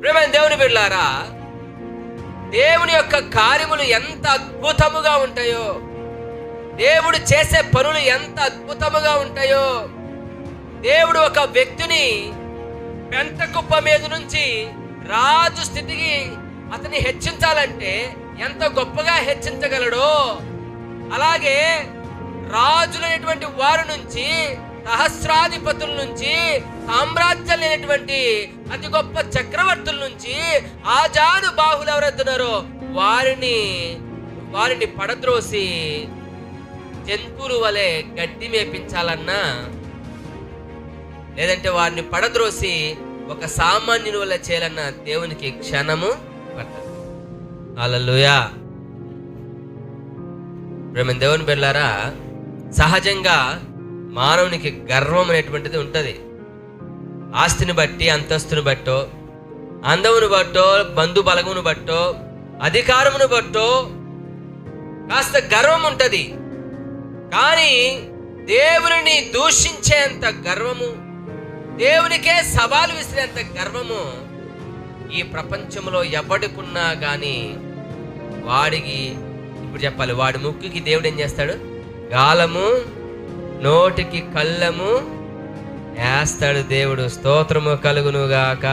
ప్రేమైన దేవుని బిడ్డలారా దేవుని యొక్క కార్యములు ఎంత అద్భుతముగా ఉంటాయో దేవుడు చేసే పనులు ఎంత అద్భుతముగా ఉంటాయో దేవుడు ఒక వ్యక్తిని పెంట కుప్ప మీద నుంచి రాజు స్థితికి అతన్ని హెచ్చించాలంటే ఎంత గొప్పగా హెచ్చించగలడో అలాగే రాజులైనటువంటి వారి నుంచి సహస్రాధిపతుల నుంచి సామ్రాజ్యం లేనటువంటి అతి గొప్ప చక్రవర్తుల నుంచి ఆజాను బాహులు ఎవరెత్తున్నారో? వారిని వారిని పడద్రోసి జంతువులు వలె గడ్డి మేపించాలన్నా లేదంటే వారిని పడద్రోసి ఒక సామాన్యుని వల్ల చేయాలన్న దేవునికి క్షణము పట్టదు. అలలుయా మేము దేవుని బిడ్డలారా సహజంగా మానవునికి గర్వం అనేటువంటిది ఉంటుంది. ఆస్తిని బట్టి అంతస్తుని బట్టో అందమును బట్టో బంధు బలగమును బట్టో అధికారమును బట్టో కాస్త గర్వం ఉంటుంది. కానీ దేవుని దూషించేంత గర్వము దేవునికే సవాలు విసిరేంత గర్వము ఈ ప్రపంచంలో ఎవడికున్నా కానీ వాడికి ఇప్పుడు చెప్పాలి వాడి ముక్కుకి దేవుడు ఏం చేస్తాడు? గాలము నోటికి కళ్ళము వేస్తాడు దేవుడు. స్తోత్రము కలుగునుగాక.